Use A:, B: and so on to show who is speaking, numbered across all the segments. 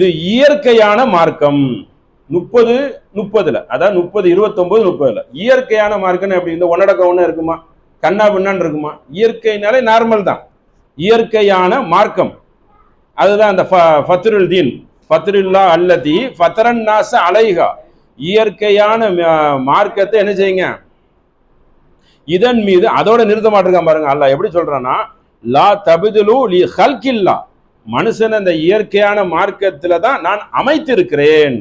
A: இது இயற்கையான மார்க்கம். முப்பது முப்பதுல. அதாவது முப்பது இருபத்தொன்பது முப்பதுல. இயற்கையான மார்க்கம் அப்படி இந்த ஒன்னடக்க ஒன்று இருக்குமா? கண்ணா பின்னான்னு இருக்குமா? இயற்கைனாலே நார்மல் தான். இயற்கையான மார்க்கம். அதுதான் அந்த ஃபத்ருல் தீன். ஃபத்ருல்லா அல்லதி ஃபத்ரன் நாச அலைகா இயற்கையான மார்க்கத்தை என்ன செய்யுங்க? இதன் மீது அதோட நிறுத்த மாட்டிருக்கான் பாருங்க. அல்ல எப்படி சொல்றான்னா லா தபிதுலு லி ஹல்கில்லா. மனுஷன் அந்த இயற்கையான மார்க்கத்தில் தான் நான் அமைத்திருக்கிறேன்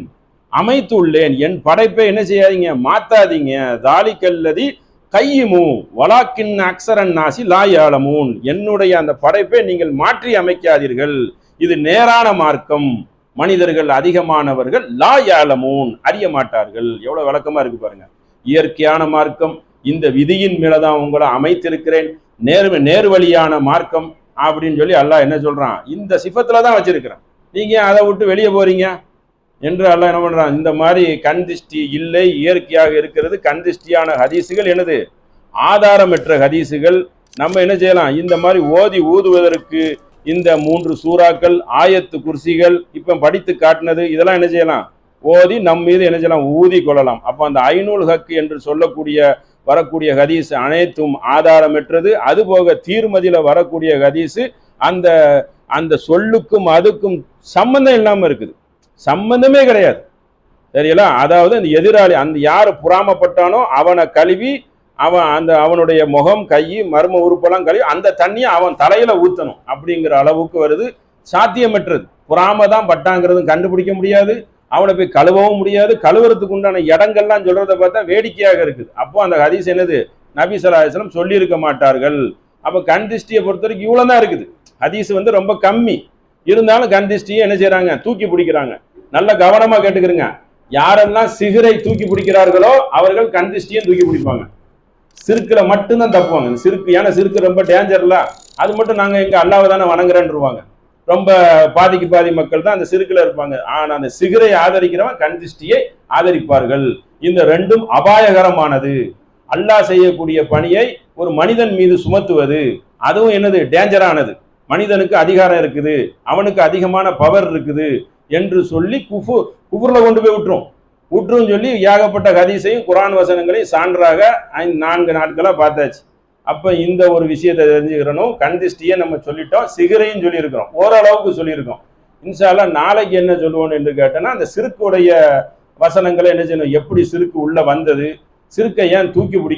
A: அமைத்துள்ளேன். என் படைப்பை என்ன செய்யாதீங்க? மாத்தாதீங்க. தாலிக்கல்லதி கையுமு வலாக்கின் அக்சரன் நாசி லாயாளமூன். என்னுடைய அந்த படைப்பை நீங்கள் மாற்றி அமைக்காதீர்கள். இது நேரான மார்க்கம். மனிதர்கள் அதிகமானவர்கள் லா யாலமூன் அறிய மாட்டார்கள். எவ்வளோ விளக்கமாக இருக்கு பாருங்க. இயற்கையான மார்க்கம். இந்த விதியின் மேலதான் உங்களை அமைத்திருக்கிறேன். நேர் நேர்வழியான மார்க்கம். அப்படின்னு சொல்லி அல்லாஹ் என்ன சொல்கிறான் இந்த சிஃபத்தில் தான் வச்சிருக்கிறேன். நீங்கள் ஏன் அதை விட்டு வெளியே போகிறீங்க என்று அல்லாஹ் என்ன பண்ணுறான் இந்த மாதிரி கண் திஷ்டி இல்லை இயற்கையாக இருக்கிறது கண் திஷ்டியான ஹதீசுகள் என்னது? ஆதாரமற்ற ஹதீசுகள் நம்ம என்ன செய்யலாம்? இந்த மாதிரி ஓதி ஊதுவதற்கு இந்த மூன்று சூறாக்கள் ஆயத்து குர்சிகள் இப்போ படித்து காட்டினது இதெல்லாம் என்ன செய்யலாம்? ஓதி நம் மீது என்ன செய்யலாம்? ஊதி கொள்ளலாம். அப்போ அந்த ஐநூல் ஹக்கு என்று சொல்லக்கூடிய வரக்கூடிய ஹதீஸ் அனைத்தும் ஆதாரமற்றது. அதுபோக தீர்மதியில் வரக்கூடிய ஹதீஸு அந்த அந்த சொல்லுக்கும் அதுக்கும் சம்பந்தம் இல்லாமல் இருக்குது. சம்பந்தமே கிடையாது. சரிங்களா? அதாவது அந்த எதிராளி அந்த யார் புறாமப்பட்டானோ அவனை கழுவி அவன் அந்த அவனுடைய முகம் கை மர்ம உறுப்பெல்லாம் கழுவி அந்த தண்ணியை அவன் தலையில் ஊற்றணும் அப்படிங்கிற அளவுக்கு வருது. சாத்தியமற்றது. புறாம தான் பட்டாங்கிறதும் கண்டுபிடிக்க முடியாது. அவனை போய் கழுவவும் முடியாது கழுவுறதுக்கு உண்டான இடங்கள்லாம் சொல்றத பார்த்தா வேடிக்கையாக இருக்குது. அப்போ அந்த ஹதீஸ் என்னது? நபி சலாஹம் சொல்லியிருக்க மாட்டார்கள். அப்போ கண் திருஷ்டியை பொறுத்த வரைக்கும் இவ்வளோ தான் இருக்குது. ஹதீஸ் வந்து ரொம்ப கம்மி. இருந்தாலும் கண் திருஷ்டியை என்ன செய்கிறாங்க தூக்கி பிடிக்கிறாங்க. நல்ல கவனமாக கேட்டுக்கிறங்க யாரெல்லாம் சிகரை தூக்கி பிடிக்கிறார்களோ அவர்கள் கண் திருஷ்டியும் தூக்கி பிடிப்பாங்க. சிறுக்கில் மட்டும்தான் தப்புவாங்க. சிறுக்கு ஏன்னா சிறுக்கு ரொம்ப டேஞ்சர்ல அது மட்டும் நாங்கள் எங்கள் அல்லாவை தானே வணங்குறேன்ருவாங்க. ரொம்ப பாதிக்கு பாதி மக்கள் தான் அந்த சிறுக்கில் இருப்பாங்க. ஆனால் அந்த சிகரை ஆதரிக்கிறவன் கண் திருஷ்டியை ஆதரிப்பார்கள். இந்த ரெண்டும் அபாயகரமானது. அல்லாஹ் செய்யக்கூடிய பணியை ஒரு மனிதன் மீது சுமத்துவது. அதுவும் என்னது? டேஞ்சரானது. மனிதனுக்கு அதிகாரம் இருக்குது. அவனுக்கு அதிகமான பவர் இருக்குது என்று சொல்லி குஃபு குஃபுரில் கொண்டு போய் விட்டுரும் விட்டுரும் சொல்லி ஏகப்பட்ட கதீசையும் குரான் வசனங்களையும் சான்றாக நான்கு நாட்களாக பார்த்தாச்சு. அப்போ இந்த ஒரு விஷயத்தை தெரிஞ்சுக்கிறணும் கண் திஷ்டியை நம்ம சொல்லிட்டோம் சிகரையும் சொல்லியிருக்கிறோம். ஓரளவுக்கு சொல்லியிருக்கோம். இன்ஷால்லா நாளைக்கு என்ன சொல்லுவோம் என்று கேட்டோன்னா அந்த சிறுக்குடைய வசனங்களை என்ன செய்யணும்? எப்படி சிறுக்கு உள்ளே வந்தது? சிறுக்கை ஏன் தூக்கி பிடிக்க